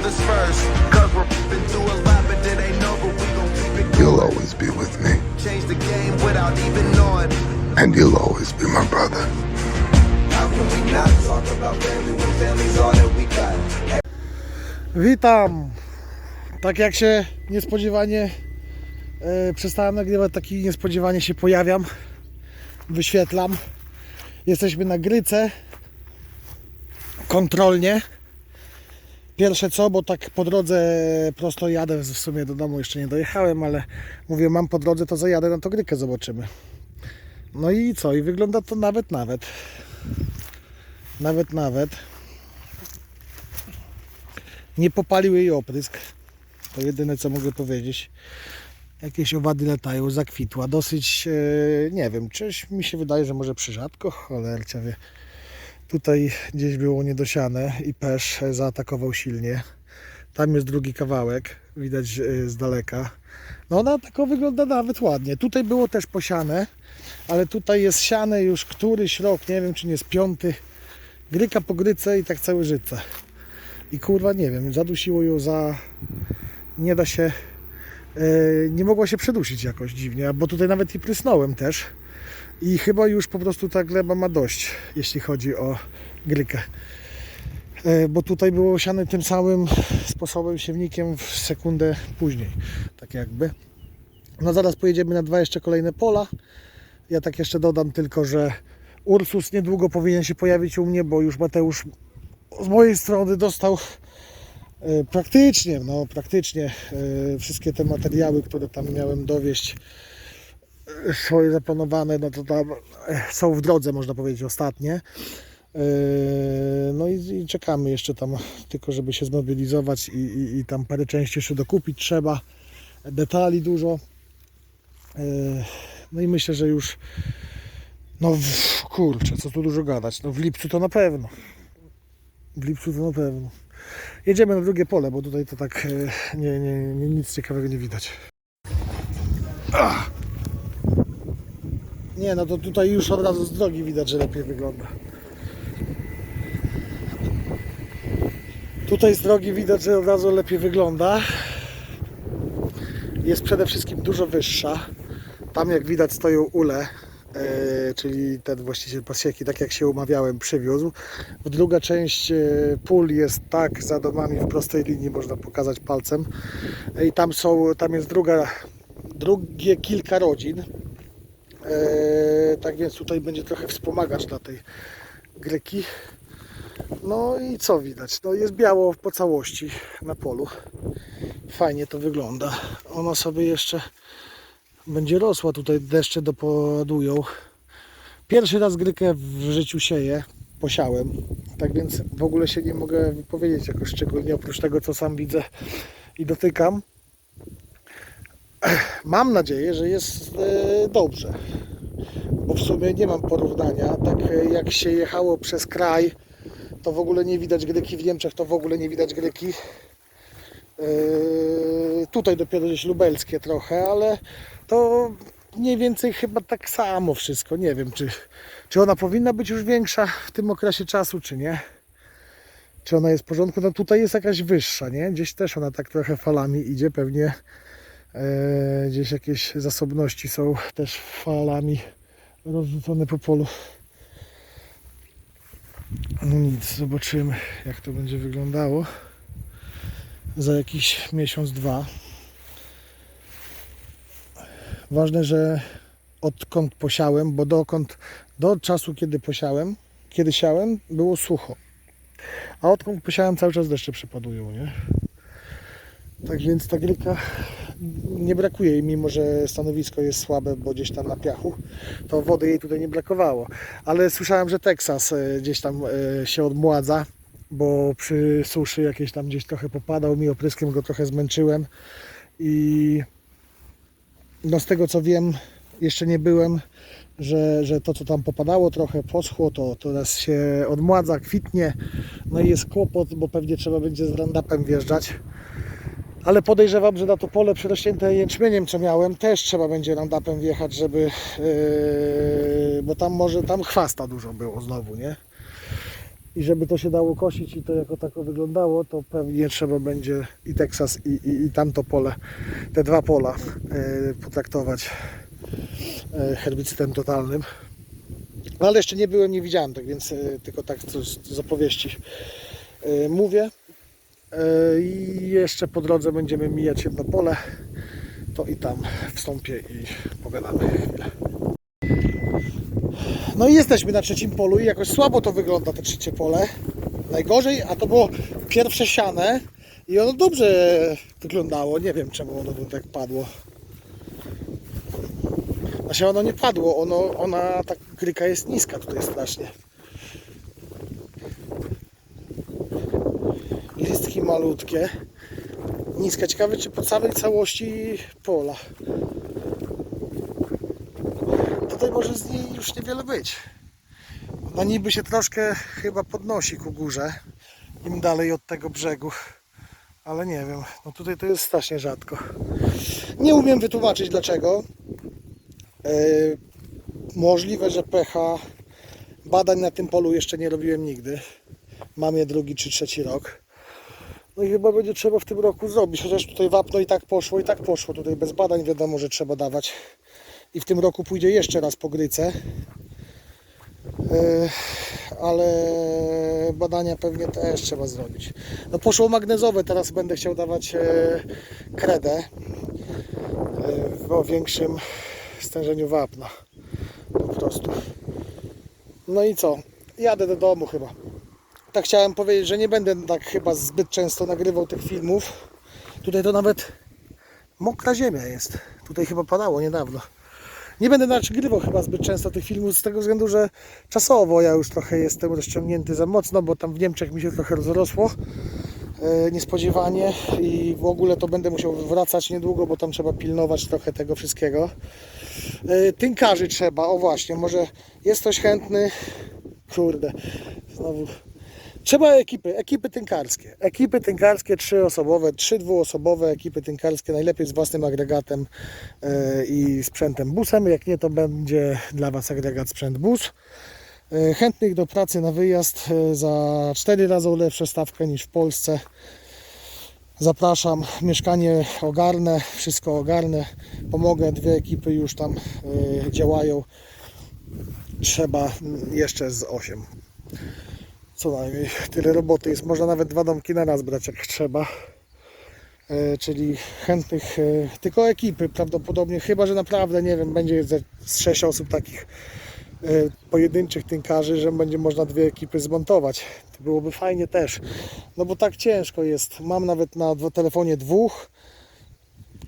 others first. Cause we're been through a lot, but it ain't over. We gon' keep it You'll always be with me, Change the game without even knowing. and you'll always be my brother. How can we not talk about family when family's all that we got? Witam! Tak jak się niespodziewanie e, przestałem nagrywać, taki niespodziewanie się pojawiam. Wyświetlam. Jesteśmy na Gryce. Kontrolnie. Pierwsze co, bo tak po drodze prosto jadę, w sumie do domu jeszcze nie dojechałem, ale mówię, mam po drodze, to zajadę na to Grykę, zobaczymy. No i co? I wygląda to nawet, nawet. Nawet, nawet. Nie popalił jej oprysk. To jedyne co mogę powiedzieć. Jakieś owady latają, zakwitła. Dosyć, e, nie wiem, czyś mi się wydaje, że może przyrzadko, cholercia wie. Tutaj gdzieś było niedosiane i pesz zaatakował silnie. Tam jest drugi kawałek, widać e, z daleka. No ona tako wygląda nawet ładnie. Tutaj było też posiane, ale tutaj jest siane już któryś rok, nie wiem czy nie jest piąty. Gryka po gryce i tak całe życie. I kurwa nie wiem, zadusiło ją za. Nie da się. e, nie mogła się przedusić jakoś dziwnie, bo tutaj nawet i prysnąłem też. I chyba już po prostu ta gleba ma dość, jeśli chodzi o grykę. E, bo tutaj było siane tym samym sposobem, siewnikiem w sekundę później. Tak jakby. No zaraz pojedziemy na dwa jeszcze kolejne pola. Ja tak jeszcze dodam tylko, że Ursus niedługo powinien się pojawić u mnie, bo już Mateusz z mojej strony dostał e, praktycznie, no praktycznie e, wszystkie te materiały, które tam miałem dowieść swoje zaplanowane, no to tam e, są w drodze, można powiedzieć, ostatnie. E, No i, i czekamy jeszcze tam, tylko żeby się zmobilizować i, i, i tam parę części jeszcze dokupić trzeba. Detali dużo. E, No i myślę, że już no w, kurczę, co tu dużo gadać. No w lipcu to na pewno. W lipcu to na pewno. Jedziemy na drugie pole, bo tutaj to tak nie, nie, nie, nic ciekawego nie widać. Ach. Nie, no to tutaj już od razu z drogi widać, że lepiej wygląda. Tutaj z drogi widać, że od razu lepiej wygląda. Jest przede wszystkim dużo wyższa. Tam jak widać stoją ule, e, czyli ten właściciel pasieki, tak jak się umawiałem, przywiózł. Druga część e, pól jest tak za domami w prostej linii, można pokazać palcem. E, I tam są, tam jest druga, drugie kilka rodzin. E, tak więc tutaj będzie trochę wspomagać dla tej gryki. No i co widać? No jest biało po całości na polu. Fajnie to wygląda. Ona sobie jeszcze będzie rosła. Tutaj deszcze dopodują. Pierwszy raz grykę w życiu sieję. Posiałem. Tak więc w ogóle się nie mogę wypowiedzieć jakoś szczególnie oprócz tego co sam widzę i dotykam. Mam nadzieję, że jest e, dobrze. Bo w sumie nie mam porównania. Tak e, jak się jechało przez kraj, to w ogóle nie widać gryki. W Niemczech to w ogóle nie widać gryki. Yy, tutaj dopiero gdzieś lubelskie trochę, ale to mniej więcej chyba tak samo wszystko. Nie wiem, czy, czy ona powinna być już większa w tym okresie czasu, czy nie. Czy ona jest w porządku? No tutaj jest jakaś wyższa, nie? Gdzieś też ona tak trochę falami idzie, pewnie e, gdzieś jakieś zasobności są też falami rozrzucone po polu. No nic, zobaczymy jak to będzie wyglądało za jakiś miesiąc, dwa. Ważne, że odkąd posiałem, bo dokąd, do czasu kiedy posiałem, kiedy siałem, było sucho. A odkąd posiałem, cały czas deszcze przypadują, nie? Tak więc ta gryka nie brakuje jej, mimo że stanowisko jest słabe, bo gdzieś tam na piachu, to wody jej tutaj nie brakowało. Ale słyszałem, że Teksas e, gdzieś tam e, się odmładza, bo przy suszy jakieś tam gdzieś trochę popadał mi, opryskiem go trochę zmęczyłem i no z tego co wiem, jeszcze nie byłem, że, że to co tam popadało trochę poschło, to teraz się odmładza, kwitnie, no i jest kłopot, bo pewnie trzeba będzie z randapem wjeżdżać. Ale podejrzewam, że na to pole przerośnięte jęczmieniem, co miałem, też trzeba będzie randapem wjechać, żeby, yy, bo tam może, tam chwasta dużo było znowu, nie? I żeby to się dało kosić i to jako tako wyglądało, to pewnie trzeba będzie i Teksas i, i, i tamto pole, te dwa pola e, potraktować herbicydem totalnym. No ale jeszcze nie byłem, nie widziałem, tak więc e, tylko tak coś z opowieści e, mówię. E, I jeszcze po drodze będziemy mijać jedno pole, to i tam wstąpię i pogadamy. No i jesteśmy na trzecim polu i jakoś słabo to wygląda to trzecie pole. Najgorzej, a to było pierwsze siane i ono dobrze wyglądało. Nie wiem czemu ono tu tak padło. Znaczy ono nie padło, ono, ona, ta gryka jest niska tutaj strasznie. Malutkie. Niska. Ciekawe czy po całej całości pola. Tutaj może z niej już niewiele być. Ona niby się troszkę chyba podnosi ku górze. Im dalej od tego brzegu. Ale nie wiem. No tutaj to jest strasznie rzadko. Nie umiem wytłumaczyć dlaczego. E, możliwe, że pH. Badań na tym polu jeszcze nie robiłem nigdy. Mam je drugi czy trzeci rok. No i chyba będzie trzeba w tym roku zrobić. Chociaż tutaj wapno i tak poszło, i tak poszło. Tutaj bez badań wiadomo, że trzeba dawać. I w tym roku pójdzie jeszcze raz po gryce. Ale badania pewnie też trzeba zrobić. No poszło magnezowe, teraz będę chciał dawać e, kredę e, o większym stężeniu wapna. Po prostu. No i co? Jadę do domu chyba. Tak chciałem powiedzieć, że nie będę tak chyba zbyt często nagrywał tych filmów. Tutaj to nawet mokra ziemia jest. Tutaj chyba padało niedawno. Nie będę nagrywał chyba zbyt często tych filmów z tego względu, że czasowo ja już trochę jestem rozciągnięty za mocno, bo tam w Niemczech mi się trochę rozrosło e, niespodziewanie i w ogóle to będę musiał wracać niedługo, bo tam trzeba pilnować trochę tego wszystkiego. E, Tynkarzy trzeba, o właśnie, może jest ktoś chętny, kurde, znowu Trzeba ekipy, ekipy tynkarskie. Ekipy tynkarskie trzyosobowe, trzy dwuosobowe ekipy tynkarskie, najlepiej z własnym agregatem e, i sprzętem busem. Jak nie, to będzie dla Was agregat sprzęt bus. E, Chętnych do pracy na wyjazd e, za 4 razy lepsza stawkę niż w Polsce. Zapraszam, mieszkanie ogarnę, wszystko ogarnę, pomogę, dwie ekipy już tam działają. Trzeba jeszcze z 8 co najmniej tyle roboty jest. Można nawet dwa domki na raz brać jak trzeba. E, czyli chętnych, e, tylko ekipy prawdopodobnie, chyba że naprawdę nie wiem, będzie z sześć osób takich e, pojedynczych tynkarzy, że będzie można dwie ekipy zmontować. To byłoby fajnie też. No bo tak ciężko jest. Mam nawet na telefonie dwóch,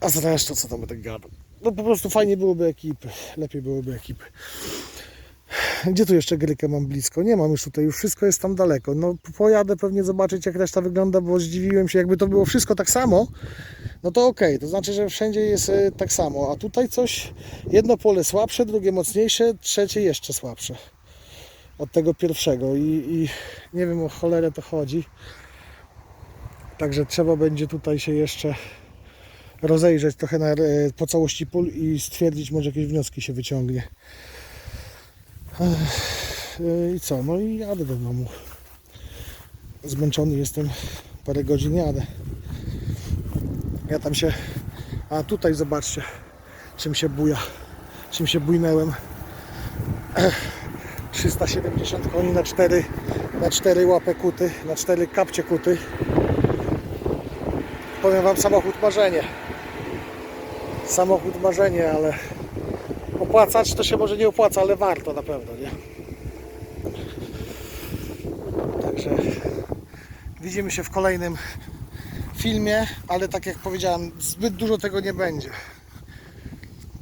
a zresztą co tam będę gadał. No po prostu fajnie byłoby ekipy. Lepiej byłoby ekipy. Gdzie tu jeszcze grykę mam blisko? Nie mam już tutaj, już wszystko jest tam daleko. No pojadę pewnie zobaczyć jak reszta wygląda, bo zdziwiłem się, jakby to było wszystko tak samo, no to okej, to znaczy, że wszędzie jest e, tak samo, a tutaj coś, jedno pole słabsze, drugie mocniejsze, trzecie jeszcze słabsze od tego pierwszego i, i nie wiem o cholerę to chodzi. Także trzeba będzie tutaj się jeszcze rozejrzeć trochę na, e, po całości pól i stwierdzić, może jakieś wnioski się wyciągnie. Yy, I co? No i jadę do domu. Zmęczony jestem. Parę godzin jadę. Ja tam się. A tutaj zobaczcie, czym się buja. Czym się bujnęłem. 370 koni na 4 na 4 łapy kuty, na 4 kapcie kuty. Powiem wam samochód marzenie. Samochód marzenie, ale opłacać to się może nie opłaca, ale warto na pewno, nie? Także widzimy się w kolejnym filmie, ale tak jak powiedziałem, zbyt dużo tego nie będzie.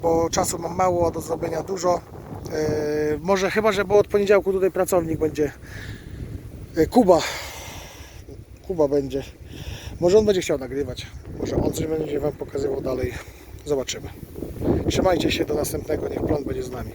Bo czasu mam mało, do zrobienia dużo. Yy, może chyba, że bo od poniedziałku tutaj pracownik będzie. Yy, Kuba. Kuba będzie. Może on będzie chciał nagrywać. Może on coś będzie Wam pokazywał dalej. Zobaczymy. Trzymajcie się do następnego. Niech plan będzie z nami.